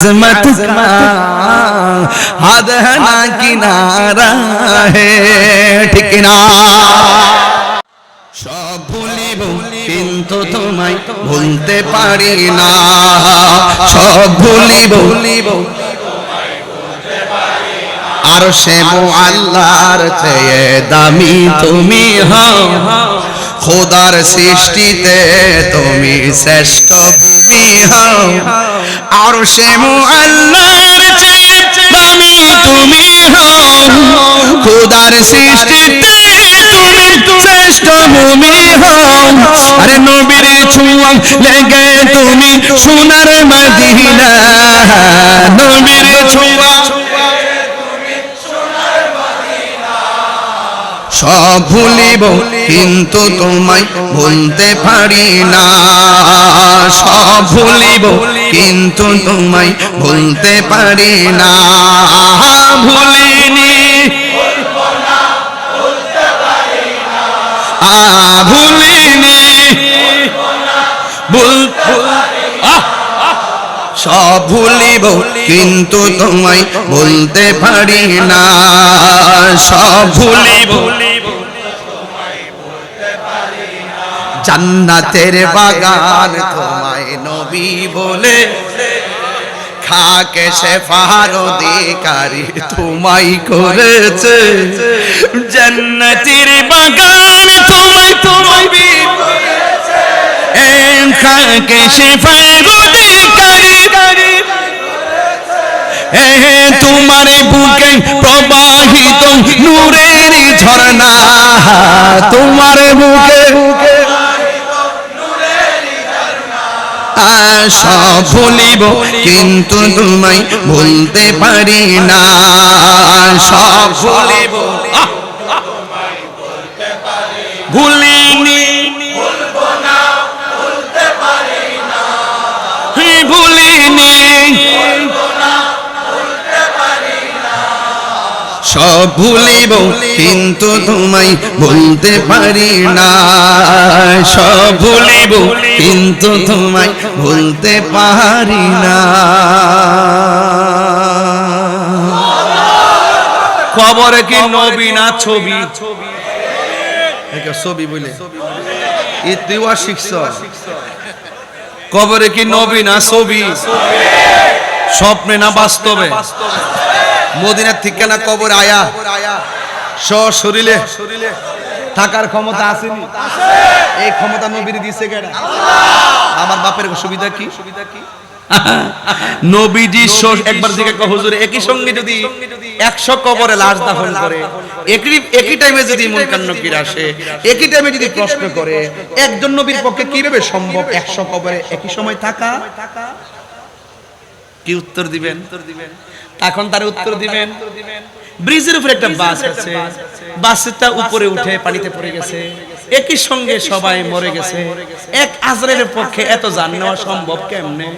आजमत का हद है ना किनारा है ঠিক না সব ভুলিব কিন্তু তোমায় ভুলতে পারি না সব ভুলিব ভুলিব আর সে আল্লাহর চেয়ে দামি তুমি হও খোদার সৃষ্টিতে তুমি শ্রেষ্ঠ ভূমি হও। আর সে আল্লাহর দামি তুমি হও। খোদার সৃষ্টিতে তুমি শ্রেষ্ঠ ভূমি হও। আরে নবীর ছোঁয়া লেগে তুমি সোনার মদিনা। ভুলিব, কিন্তু তোমায় ভুলতে পারি না। সব ভুলিব, কিন্তু তোমায় ভুলতে পারি না। ভুলিনি। ভুলিনি। ভুল সব ভুলিব, কিন্তু তোমায় বলতে পারি না। সব ভুলিব জান্নাতের বাগান, তোমায় নবী বলে খাকে সে ফাহার অধিকারী তোমায় করেছে। জান্নাতের বাগান তোমায় তোমায় খাকে সে ফাহার অধিকারী তোমার বুকে প্রবাহিত নূরের ঝর্ণা তোমার সব ভুলিব কিন্তু তোমায় ভুলতে পারি না। সব ভুলিব সব ভুলিব কিন্তু তোমায় ভুলতে পারি না। সব ভুলিব কিন্তু তোমায় ভুলতে পারি না। খবরে কি নবী না ছবি? ছবি বলে। ই তুইও শিখছ। কবরে কি নবী না ছবি? স্বপ্নে না বাস্তবে? মদিনার থেকে না কবর আয়া। শরীরে থাকার ক্ষমতা আসেনি। এই ক্ষমতা নবীর দিছে কেডা? আমার বাপের সুবিধা কি? সুবিধা কি হুজুর, একই সঙ্গে যদি একশো কবরে লাশ দাফন করে, একই একই টাইমে যদি মুনকার নকির আসে, একই টাইমে যদি প্রশ্ন করে, একজন নবীর পক্ষে কীভাবে সম্ভব একশো কবরে একই সময় থাকা? কি উত্তর দিবেন? তখন তার উত্তর দিবেন। ব্রিজের উপরে একটা বাস আছে। বাসটা উপরে উঠে পানিতে পড়ে গেছে। একই সঙ্গে সবাই মরে গেছে। এক আজরের পক্ষে এত জান নেওয়া সম্ভব কেমনে?